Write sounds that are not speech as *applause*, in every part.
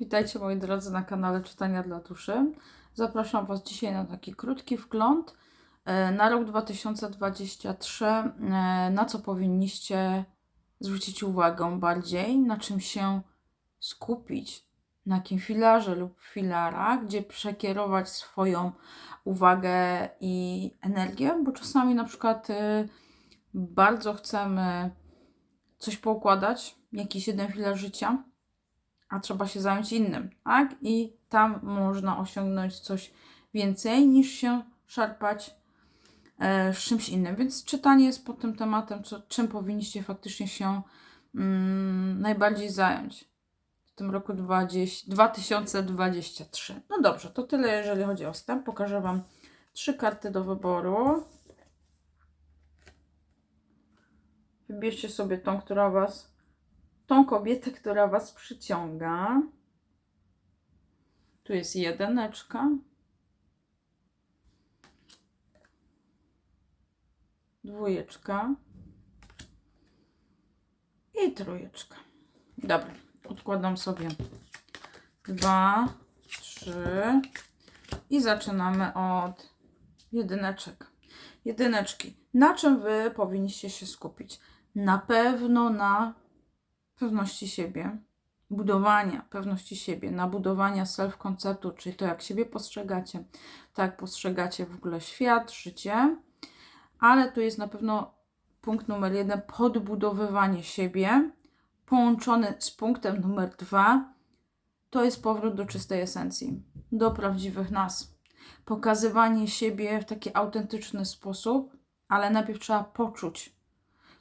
Witajcie moi drodzy na kanale Czytania dla Duszy. Zapraszam Was dzisiaj na taki krótki wgląd e, na rok 2023, e, na co powinniście zwrócić uwagę bardziej, na czym się skupić, na jakim filarze lub filarach, gdzie przekierować swoją uwagę i energię, bo czasami na przykład e, bardzo chcemy coś poukładać, jakiś jeden filar życia, a trzeba się zająć innym, tak? I tam można osiągnąć coś więcej niż się szarpać e, z czymś innym. Więc czytanie jest pod tym tematem, co, czym powinniście faktycznie się mm, najbardziej zająć w tym roku 20, 2023. No dobrze, to tyle, jeżeli chodzi o wstęp. Pokażę Wam trzy karty do wyboru. Wybierzcie sobie tą, która Was tą kobietę, która Was przyciąga. Tu jest jedyneczka. Dwójeczka. I trójeczka. Dobra, odkładam sobie dwa, trzy i zaczynamy od jedyneczek. Jedyneczki. Na czym Wy powinniście się skupić? Na pewno na pewności siebie, budowania pewności siebie, na budowania self-konceptu, czyli to, jak siebie postrzegacie, tak postrzegacie w ogóle świat, życie, ale tu jest na pewno punkt numer jeden, podbudowywanie siebie, połączony z punktem numer dwa, to jest powrót do czystej esencji, do prawdziwych nas. Pokazywanie siebie w taki autentyczny sposób, ale najpierw trzeba poczuć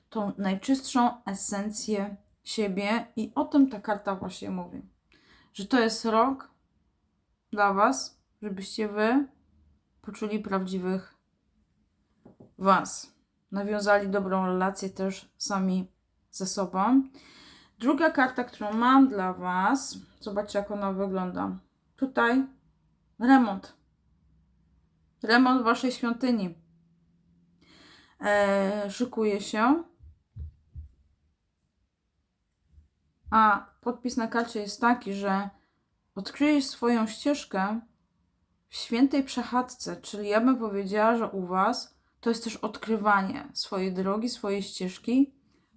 tą najczystszą esencję siebie i o tym ta karta właśnie mówi. Że to jest rok dla Was, żebyście Wy poczuli prawdziwych Was. Nawiązali dobrą relację też sami ze sobą. Druga karta, którą mam dla Was, zobaczcie jak ona wygląda. Tutaj remont. Remont Waszej świątyni. Eee, szykuje się A podpis na karcie jest taki, że odkryjesz swoją ścieżkę w świętej przechadzce, czyli ja bym powiedziała, że u Was to jest też odkrywanie swojej drogi, swojej ścieżki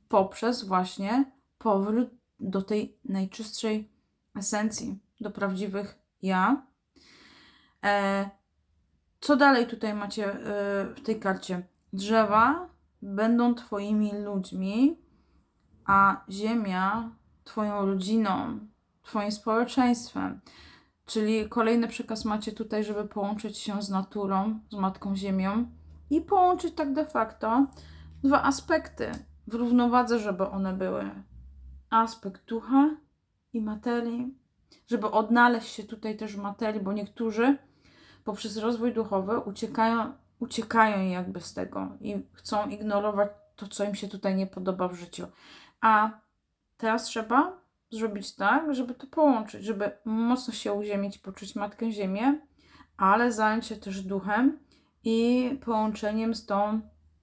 poprzez właśnie powrót do tej najczystszej esencji, do prawdziwych ja. E, co dalej tutaj macie e, w tej karcie? Drzewa będą Twoimi ludźmi, a ziemia Twoją rodziną, Twoim społeczeństwem. Czyli kolejny przekaz macie tutaj, żeby połączyć się z naturą, z Matką Ziemią i połączyć tak de facto dwa aspekty w równowadze, żeby one były. Aspekt ducha i materii, żeby odnaleźć się tutaj też w materii, bo niektórzy poprzez rozwój duchowy uciekają, uciekają jakby z tego i chcą ignorować to, co im się tutaj nie podoba w życiu. A Teraz trzeba zrobić tak, żeby to połączyć, żeby mocno się uziemić, poczuć Matkę Ziemię, ale zająć się też duchem i połączeniem z tą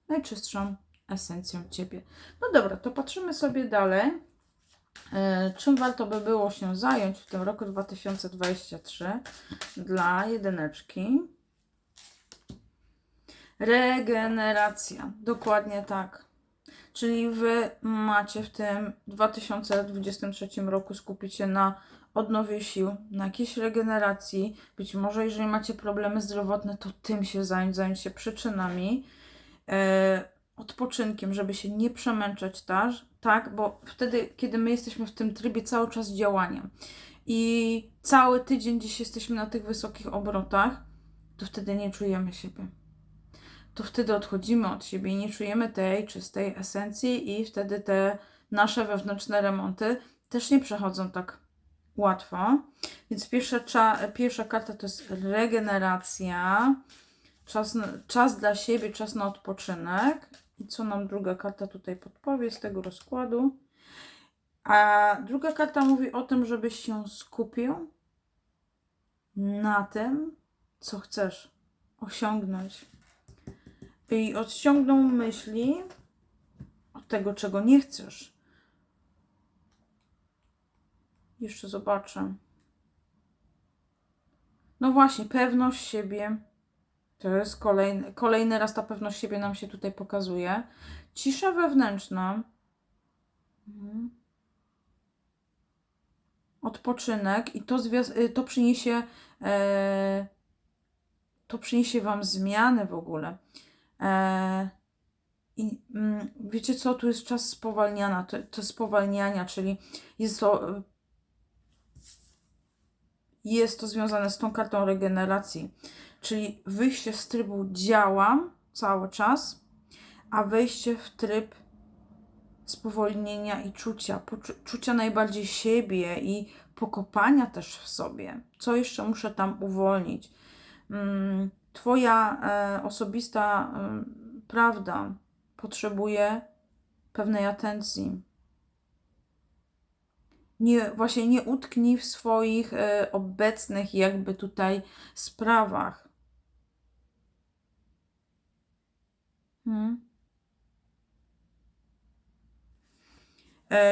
najczystszą esencją Ciebie. No dobra, to patrzymy sobie dalej. E, czym warto by było się zająć w tym roku 2023 dla jedyneczki? Regeneracja. Dokładnie tak. Czyli Wy macie w tym 2023 roku skupić się na odnowie sił, na jakiejś regeneracji. Być może, jeżeli macie problemy zdrowotne, to tym się zająć, zająć się przyczynami, e, odpoczynkiem, żeby się nie przemęczać też, tak, bo wtedy, kiedy my jesteśmy w tym trybie cały czas działania i cały tydzień gdzieś jesteśmy na tych wysokich obrotach, to wtedy nie czujemy siebie to wtedy odchodzimy od siebie i nie czujemy tej czystej esencji, i wtedy te nasze wewnętrzne remonty też nie przechodzą tak łatwo. Więc pierwsza, pierwsza karta to jest regeneracja, czas, czas dla siebie, czas na odpoczynek. I co nam druga karta tutaj podpowie z tego rozkładu? A druga karta mówi o tym, żebyś się skupił na tym, co chcesz osiągnąć i odciągną myśli od tego, czego nie chcesz. Jeszcze zobaczę. No właśnie, pewność siebie. To jest kolejny, kolejny raz ta pewność siebie nam się tutaj pokazuje. Cisza wewnętrzna. Mhm. Odpoczynek i to, y, to przyniesie e, to przyniesie wam zmiany w ogóle. E, I mm, wiecie co, tu jest czas spowalniania, to, to spowalniania, czyli jest to y, jest to związane z tą kartą regeneracji, czyli wyjście z trybu działam cały czas, a wejście w tryb spowolnienia i czucia, czucia najbardziej siebie i pokopania też w sobie. Co jeszcze muszę tam uwolnić? Mm, Twoja e, osobista e, prawda potrzebuje pewnej atencji. Nie, właśnie nie utknij w swoich e, obecnych jakby tutaj sprawach. Hmm.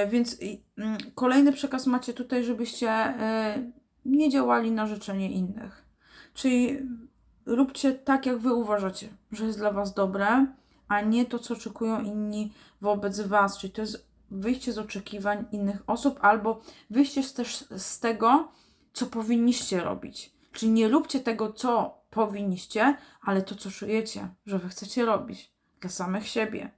Więc mm, kolejny przekaz macie tutaj, żebyście nie działali na życzenie innych. Czyli róbcie tak, jak wy uważacie, że jest dla was dobre, a nie to, co oczekują inni wobec was. Czyli to jest wyjście z oczekiwań innych osób, albo wyjście też z tego, co powinniście robić. Czyli nie róbcie tego, co powinniście, ale to, co czujecie, że wy chcecie robić dla samych siebie.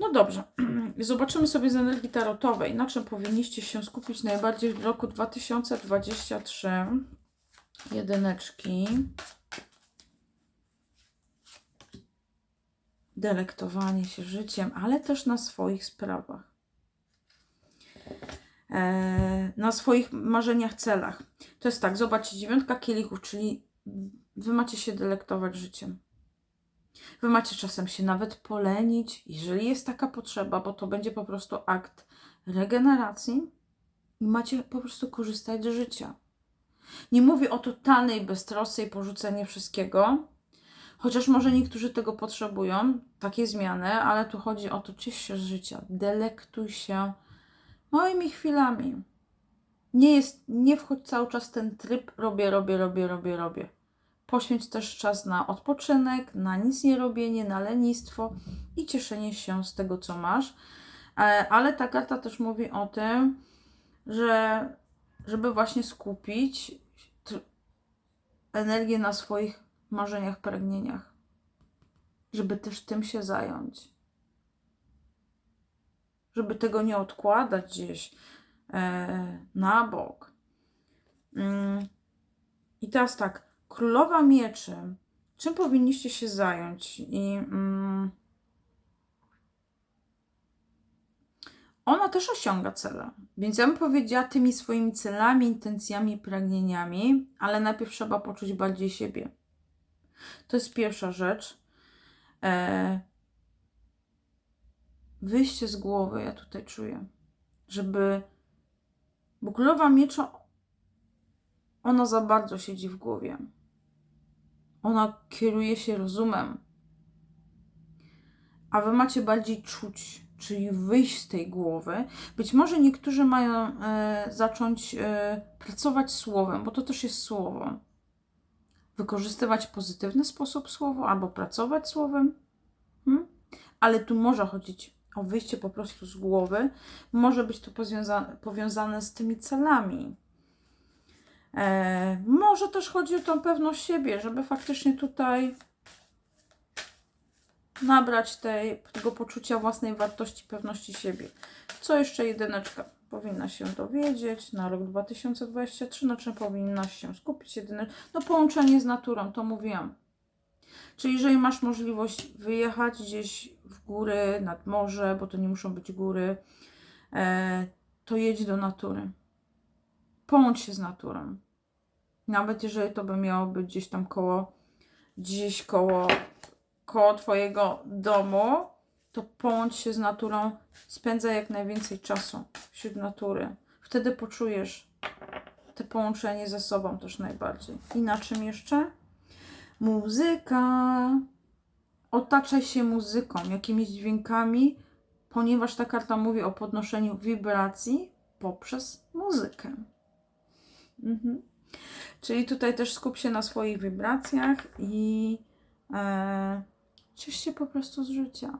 No dobrze, *clears throat* zobaczymy sobie z energii tarotowej, na czym powinniście się skupić najbardziej w roku 2023. Jedyneczki. Delektowanie się życiem, ale też na swoich sprawach. E, na swoich marzeniach, celach. To jest tak, zobaczcie, dziewiątka kielichów, czyli wy macie się delektować życiem. Wy macie czasem się nawet polenić, jeżeli jest taka potrzeba, bo to będzie po prostu akt regeneracji i macie po prostu korzystać z życia. Nie mówię o totalnej beztrosce i porzucenie wszystkiego, chociaż może niektórzy tego potrzebują, takie zmiany, ale tu chodzi o to, ciesz się z życia, delektuj się małymi chwilami. Nie jest, nie wchodź cały czas ten tryb robię, robię, robię, robię, robię. Poświęć też czas na odpoczynek, na nic nie robienie, na lenistwo i cieszenie się z tego, co masz. E, Ale ta karta też mówi o tym, że żeby właśnie skupić energię na swoich marzeniach, pragnieniach. Żeby też tym się zająć. Żeby tego nie odkładać gdzieś e, na bok. Mm. I teraz tak, królowa mieczy. Czym powinniście się zająć? I mm, ona też osiąga cele. Więc ja bym powiedziała tymi swoimi celami, intencjami, pragnieniami, ale najpierw trzeba poczuć bardziej siebie. To jest pierwsza rzecz. E, wyjście z głowy, ja tutaj czuję, żeby. Bo królowa miecza, ona za bardzo siedzi w głowie. Ona kieruje się rozumem. A wy macie bardziej czuć, czyli wyjść z tej głowy. Być może niektórzy mają e, zacząć e, pracować słowem, bo to też jest słowo. Wykorzystywać pozytywny sposób słowo albo pracować słowem. Hmm? Ale tu może chodzić o wyjście po prostu z głowy. Może być to powiąza- powiązane z tymi celami. E, może też chodzi o tą pewność siebie, żeby faktycznie tutaj nabrać tej, tego poczucia własnej wartości, pewności siebie. Co jeszcze jedyneczka powinna się dowiedzieć na rok 2023, na czym powinna się skupić jedyne, no połączenie z naturą, to mówiłam. Czyli jeżeli masz możliwość wyjechać gdzieś w góry, nad morze, bo to nie muszą być góry, e, to jedź do natury. Połącz się z naturą. Nawet jeżeli to by miało być gdzieś tam koło, gdzieś koło, koło Twojego domu, to połącz się z naturą, spędzaj jak najwięcej czasu wśród natury. Wtedy poczujesz te połączenie ze sobą też najbardziej. I na czym jeszcze? Muzyka. Otaczaj się muzyką, jakimiś dźwiękami, ponieważ ta karta mówi o podnoszeniu wibracji poprzez muzykę. Mhm. Czyli tutaj też skup się na swoich wibracjach i e, ciesz się po prostu z życia.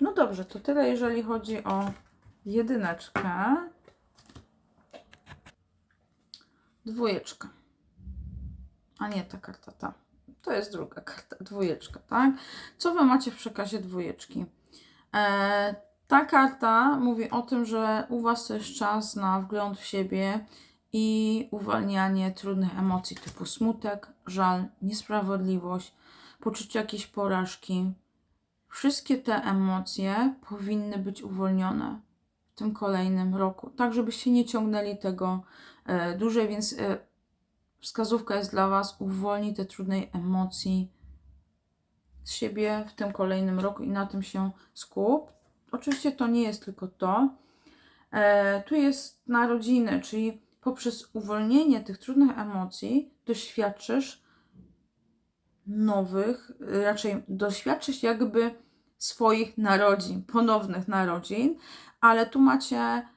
No dobrze, to tyle jeżeli chodzi o jedyneczkę. Dwójeczka. A nie, ta karta, ta. To jest druga karta, dwójeczka, tak? Co Wy macie w przekazie dwójeczki? E, ta karta mówi o tym, że u Was to jest czas na wgląd w siebie i uwalnianie trudnych emocji typu smutek, żal, niesprawiedliwość, poczucie jakiejś porażki. Wszystkie te emocje powinny być uwolnione w tym kolejnym roku, tak żebyście nie ciągnęli tego e, dłużej, więc e, wskazówka jest dla Was, uwolnij te trudnej emocji z siebie w tym kolejnym roku i na tym się skup. Oczywiście to nie jest tylko to. E, tu jest narodziny, czyli poprzez uwolnienie tych trudnych emocji doświadczysz nowych, raczej doświadczysz jakby swoich narodzin, ponownych narodzin, ale tu macie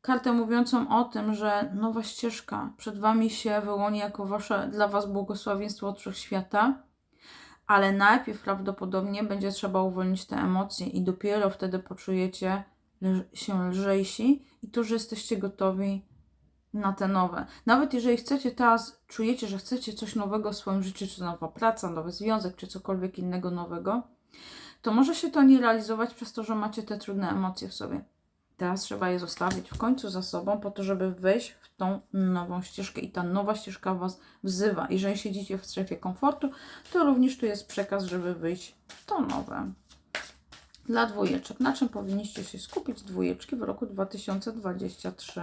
kartę mówiącą o tym, że nowa ścieżka przed Wami się wyłoni jako wasze, dla Was błogosławieństwo od wszechświata, ale najpierw prawdopodobnie będzie trzeba uwolnić te emocje i dopiero wtedy poczujecie się lżejsi i to, że jesteście gotowi na te nowe. Nawet jeżeli chcecie teraz, czujecie, że chcecie coś nowego w swoim życiu, czy nowa praca, nowy związek, czy cokolwiek innego nowego, to może się to nie realizować przez to, że macie te trudne emocje w sobie. Teraz trzeba je zostawić w końcu za sobą, po to, żeby wejść w tą nową ścieżkę i ta nowa ścieżka Was wzywa. Jeżeli siedzicie w strefie komfortu, to również tu jest przekaz, żeby wyjść w to nowe. Dla dwójeczek, na czym powinniście się skupić dwójeczki w roku 2023?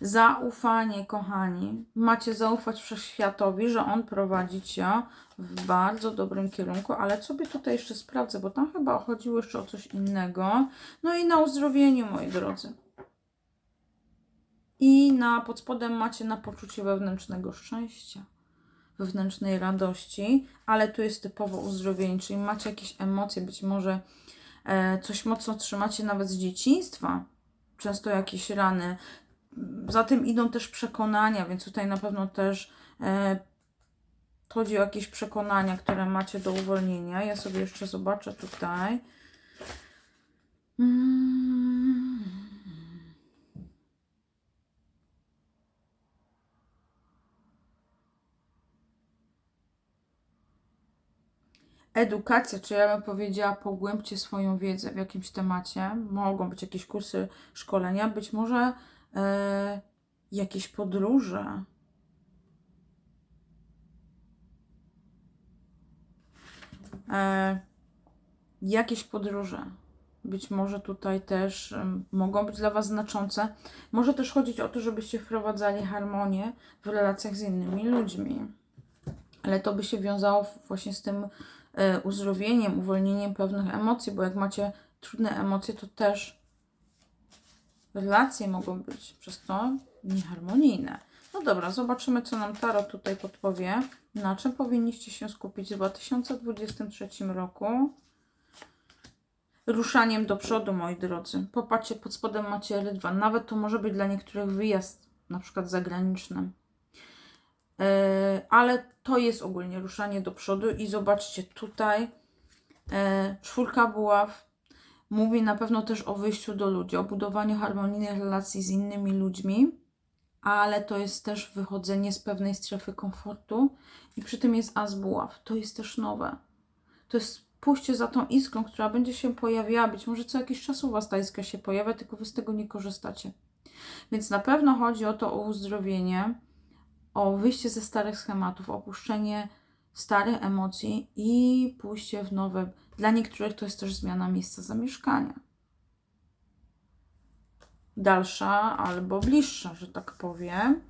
Zaufanie, kochani. Macie zaufać wszechświatowi, że on prowadzi cię w bardzo dobrym kierunku, ale sobie tutaj jeszcze sprawdzę, bo tam chyba chodziło jeszcze o coś innego. No i na uzdrowieniu, moi drodzy. I na pod spodem macie na poczucie wewnętrznego szczęścia, wewnętrznej radości, ale tu jest typowo uzdrowienie, czyli macie jakieś emocje, być może e, coś mocno trzymacie nawet z dzieciństwa, często jakieś rany. Za tym idą też przekonania, więc tutaj na pewno też e, chodzi o jakieś przekonania, które macie do uwolnienia. Ja sobie jeszcze zobaczę tutaj. Mm. Edukacja, czy ja bym powiedziała, pogłębcie swoją wiedzę w jakimś temacie. Mogą być jakieś kursy, szkolenia, być może e, jakieś podróże. E, jakieś podróże. Być może tutaj też mogą być dla Was znaczące. Może też chodzić o to, żebyście wprowadzali harmonię w relacjach z innymi ludźmi. Ale to by się wiązało właśnie z tym e, uzdrowieniem, uwolnieniem pewnych emocji, bo jak macie trudne emocje, to też relacje mogą być przez to nieharmonijne. No dobra, zobaczymy, co nam Tarot tutaj podpowie. Na czym powinniście się skupić w 2023 roku? Ruszaniem do przodu, moi drodzy. Popatrzcie, pod spodem macie rydwan. Nawet to może być dla niektórych wyjazd, na przykład zagraniczny. Yy, ale to jest ogólnie ruszanie do przodu i zobaczcie tutaj yy, czwórka buław mówi na pewno też o wyjściu do ludzi, o budowaniu harmonijnych relacji z innymi ludźmi, ale to jest też wychodzenie z pewnej strefy komfortu i przy tym jest as buław. To jest też nowe. To jest pójście za tą iskrą, która będzie się pojawiała. Być może co jakiś czas u Was ta iskra się pojawia, tylko Wy z tego nie korzystacie. Więc na pewno chodzi o to o uzdrowienie, o wyjście ze starych schematów, opuszczenie starych emocji i pójście w nowe. Dla niektórych to jest też zmiana miejsca zamieszkania. Dalsza albo bliższa, że tak powiem.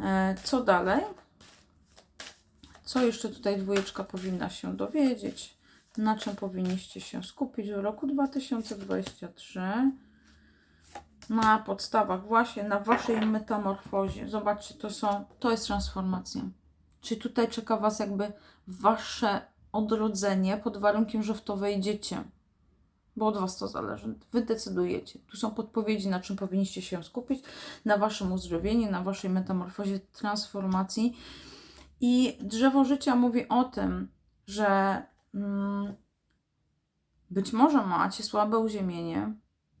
E, Co dalej? Co jeszcze tutaj dwójeczka powinna się dowiedzieć? Na czym powinniście się skupić w roku 2023? Na podstawach, właśnie na waszej metamorfozie. Zobaczcie, to są, to jest transformacja. Czyli tutaj czeka was jakby wasze odrodzenie pod warunkiem, że w to wejdziecie. bo od Was to zależy. Wy decydujecie. Tu są podpowiedzi, na czym powinniście się skupić, na Waszym uzdrowieniu, na Waszej metamorfozie, transformacji. I drzewo życia mówi o tym, że mm, być może macie słabe uziemienie,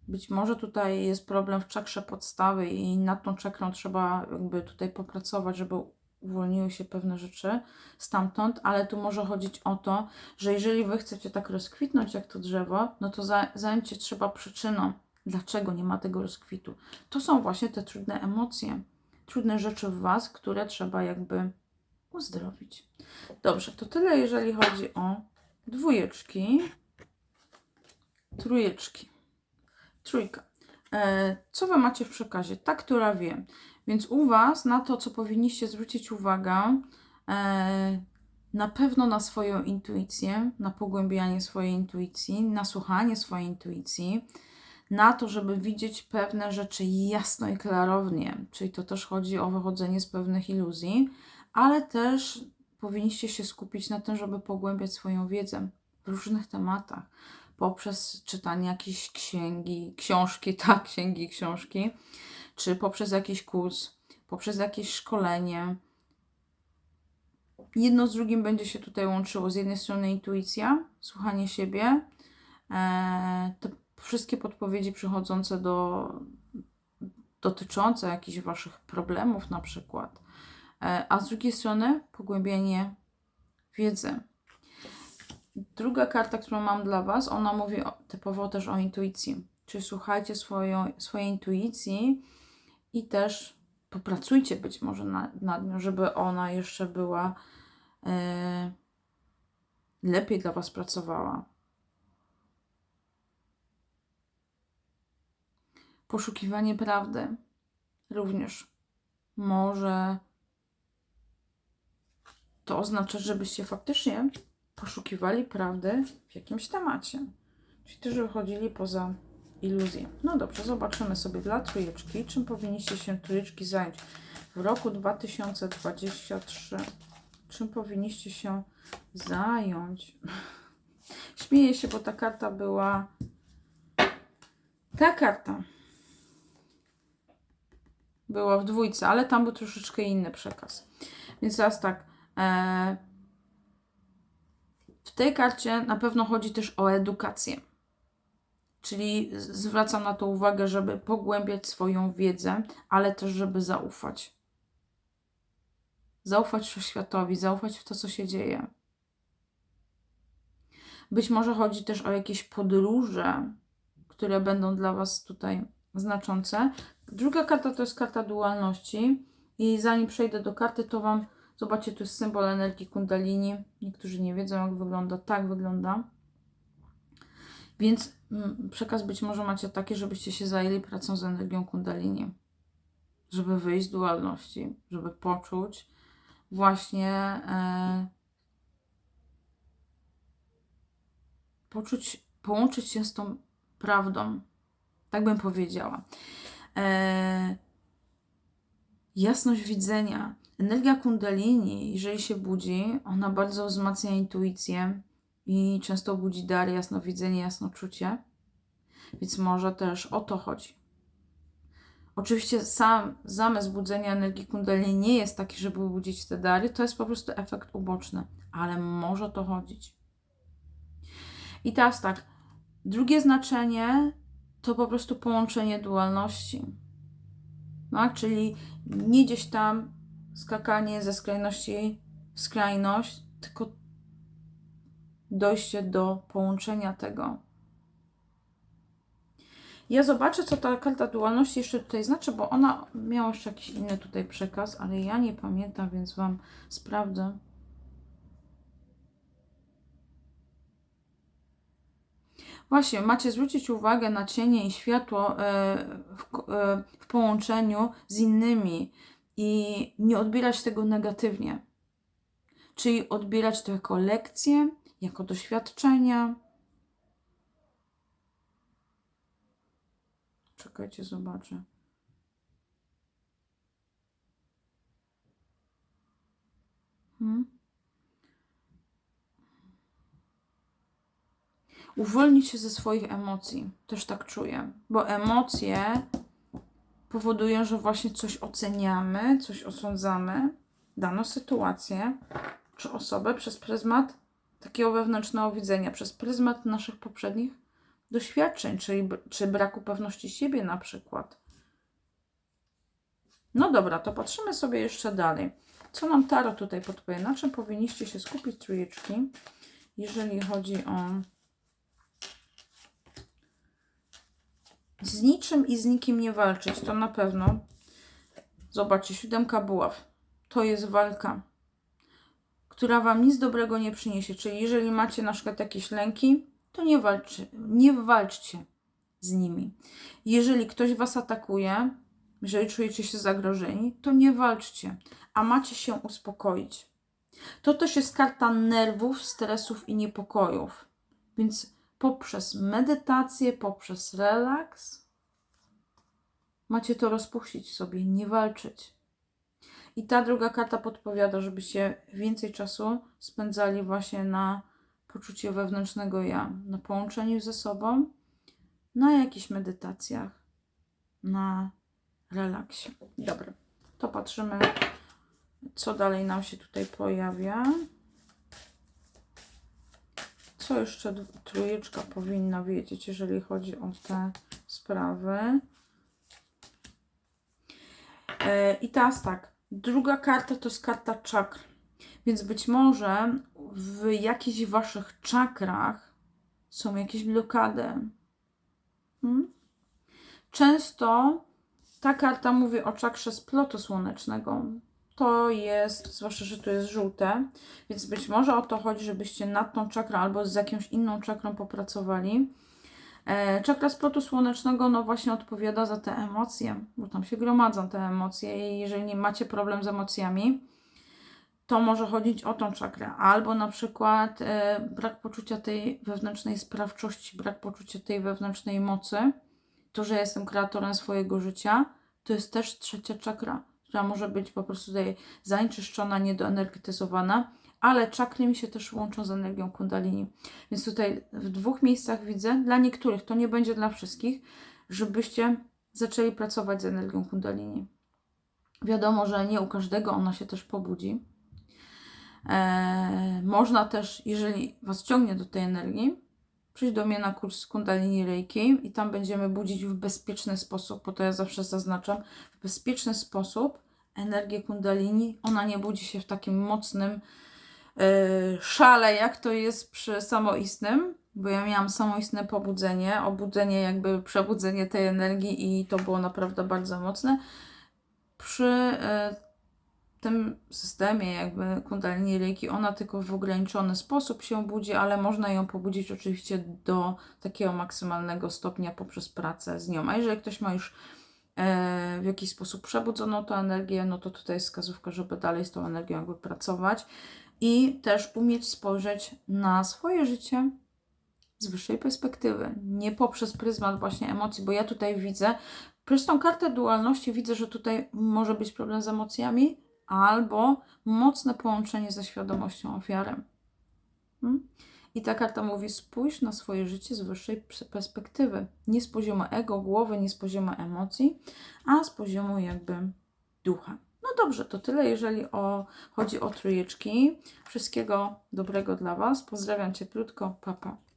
być może tutaj jest problem w czakrze podstawy i nad tą czakrą trzeba jakby tutaj popracować, żeby uwolniły się pewne rzeczy stamtąd, ale tu może chodzić o to, że jeżeli wy chcecie tak rozkwitnąć jak to drzewo, no to za, zająć się trzeba przyczyną, dlaczego nie ma tego rozkwitu. To są właśnie te trudne emocje, trudne rzeczy w was, które trzeba jakby uzdrowić. Dobrze, to tyle jeżeli chodzi o dwójeczki, trójeczki, trójka. E, co wy macie w przekazie? Ta, która wie. Więc u Was na to, co powinniście zwrócić uwagę, e, na pewno na swoją intuicję, na pogłębianie swojej intuicji, na słuchanie swojej intuicji, na to, żeby widzieć pewne rzeczy jasno i klarownie, czyli to też chodzi o wychodzenie z pewnych iluzji, ale też powinniście się skupić na tym, żeby pogłębiać swoją wiedzę w różnych tematach, poprzez czytanie jakiejś księgi, książki, *laughs* tak, księgi, książki, czy poprzez jakiś kurs, poprzez jakieś szkolenie. Jedno z drugim będzie się tutaj łączyło. Z jednej strony intuicja, słuchanie siebie, e, te wszystkie podpowiedzi przychodzące do, dotyczące jakichś Waszych problemów na przykład, e, a z drugiej strony pogłębienie wiedzy. Druga karta, którą mam dla Was, ona mówi typowo też o intuicji. Czyli słuchajcie swoją, swojej intuicji, i też popracujcie być może nad, nad nią, żeby ona jeszcze była e, lepiej dla Was pracowała. Poszukiwanie prawdy również może to oznacza, żebyście faktycznie poszukiwali prawdy w jakimś temacie. Czyli też wychodzili poza iluzję. No dobrze, zobaczymy sobie dla trójeczki, czym powinniście się trójeczki zająć w roku 2023. Czym powinniście się zająć? *laughs* Śmieję się, bo ta karta była. Ta karta była w dwójce, ale tam był troszeczkę inny przekaz. Więc teraz tak. E, w tej karcie na pewno chodzi też o edukację. Czyli zwracam na to uwagę, żeby pogłębiać swoją wiedzę, ale też, żeby zaufać. Zaufać wszechświatowi, zaufać w to, co się dzieje. Być może chodzi też o jakieś podróże, które będą dla Was tutaj znaczące. Druga karta to jest karta dualności. I zanim przejdę do karty, to Wam zobaczcie, tu jest symbol energii Kundalini. Niektórzy nie wiedzą, jak wygląda. Tak wygląda. Więc przekaz być może macie taki, żebyście się zajęli pracą z energią kundalini. Żeby wyjść z dualności, żeby poczuć właśnie e, poczuć, połączyć się z tą prawdą. Tak bym powiedziała. E, jasność widzenia. Energia kundalini, jeżeli się budzi, ona bardzo wzmacnia intuicję, i często budzi dar, jasnowidzenie, jasnoczucie. Więc może też o to chodzi. Oczywiście sam zamysł budzenia energii kundalini nie jest taki, żeby budzić te dary, to jest po prostu efekt uboczny, ale może to chodzić. I teraz tak, drugie znaczenie to po prostu połączenie dualności. No, czyli nie gdzieś tam skakanie ze skrajności w skrajność, tylko dojście do połączenia tego. Ja zobaczę, co ta karta dualności jeszcze tutaj znaczy, bo ona miała jeszcze jakiś inny tutaj przekaz, ale ja nie pamiętam, więc Wam sprawdzę. Właśnie, macie zwrócić uwagę na cienie i światło e, w, e, w połączeniu z innymi i nie odbierać tego negatywnie. Czyli odbierać to jako lekcję, jako doświadczenia. Czekajcie, zobaczę. Hmm? uwolnić się ze swoich emocji. Też tak czuję, bo emocje powodują, że właśnie coś oceniamy, coś osądzamy, daną sytuację czy osobę przez pryzmat takiego wewnętrznego widzenia, przez pryzmat naszych poprzednich doświadczeń, czyli czy braku pewności siebie na przykład. No dobra, to patrzymy sobie jeszcze dalej. Co nam Tarot tutaj podpowie? Na czym powinniście się skupić, trójeczki, jeżeli chodzi o z niczym i z nikim nie walczyć, to na pewno. Zobaczcie, siódemka buław. To jest walka, która wam nic dobrego nie przyniesie. Czyli jeżeli macie na przykład jakieś lęki, to nie, walczy, nie walczcie z nimi. Jeżeli ktoś was atakuje, jeżeli czujecie się zagrożeni, to nie walczcie, a macie się uspokoić. To też jest karta nerwów, stresów i niepokojów. Więc poprzez medytację, poprzez relaks macie to rozpuścić sobie, nie walczyć. I ta druga karta podpowiada, żebyście więcej czasu spędzali właśnie na poczucie wewnętrznego ja, na połączeniu ze sobą, na jakichś medytacjach, na relaksie. Dobra, to patrzymy, co dalej nam się tutaj pojawia. Co jeszcze trójeczka powinna wiedzieć, jeżeli chodzi o te sprawy? E, I teraz tak, druga karta to jest karta czakr. Więc być może w jakichś waszych czakrach są jakieś blokady. Hmm? Często ta karta mówi o czakrze splotu słonecznego. To jest, zwłaszcza, że to jest żółte, więc być może o to chodzi, żebyście nad tą czakrą albo z jakąś inną czakrą popracowali. E, czakra splotu słonecznego, no właśnie odpowiada za te emocje, bo tam się gromadzą te emocje i jeżeli macie problem z emocjami, to może chodzić o tą czakrę. Albo na przykład e, brak poczucia tej wewnętrznej sprawczości, brak poczucia tej wewnętrznej mocy, to, że jestem kreatorem swojego życia, to jest też trzecia czakra, która może być po prostu tutaj zanieczyszczona, niedoenergetyzowana, ale czakry mi się też łączą z energią kundalini. Więc tutaj w dwóch miejscach widzę, dla niektórych, to nie będzie dla wszystkich, żebyście zaczęli pracować z energią kundalini. Wiadomo, że nie u każdego ona się też pobudzi. Eee, można też, jeżeli Was ciągnie do tej energii, przyjść do mnie na kurs Kundalini Reiki i tam będziemy budzić w bezpieczny sposób, bo to ja zawsze zaznaczam, w bezpieczny sposób energię Kundalini. Ona nie budzi się w takim mocnym szale, jak to jest przy samoistnym, bo ja miałam samoistne pobudzenie, obudzenie, jakby przebudzenie tej energii i to było naprawdę bardzo mocne. Przy e, tym systemie jakby kundalini reiki, ona tylko w ograniczony sposób się budzi, ale można ją pobudzić oczywiście do takiego maksymalnego stopnia poprzez pracę z nią. A jeżeli ktoś ma już e, w jakiś sposób przebudzoną tą energię, no to tutaj jest wskazówka, żeby dalej z tą energią jakby pracować i też umieć spojrzeć na swoje życie z wyższej perspektywy, nie poprzez pryzmat właśnie emocji, bo ja tutaj widzę, przez tą kartę dualności widzę, że tutaj może być problem z emocjami, albo mocne połączenie ze świadomością ofiary. Hmm? I ta karta mówi: spójrz na swoje życie z wyższej perspektywy. Nie z poziomu ego, głowy, nie z poziomu emocji, a z poziomu jakby ducha. No dobrze, to tyle, jeżeli o, chodzi o trójeczki. Wszystkiego dobrego dla Was. Pozdrawiam cieplutko. Papa. Pa.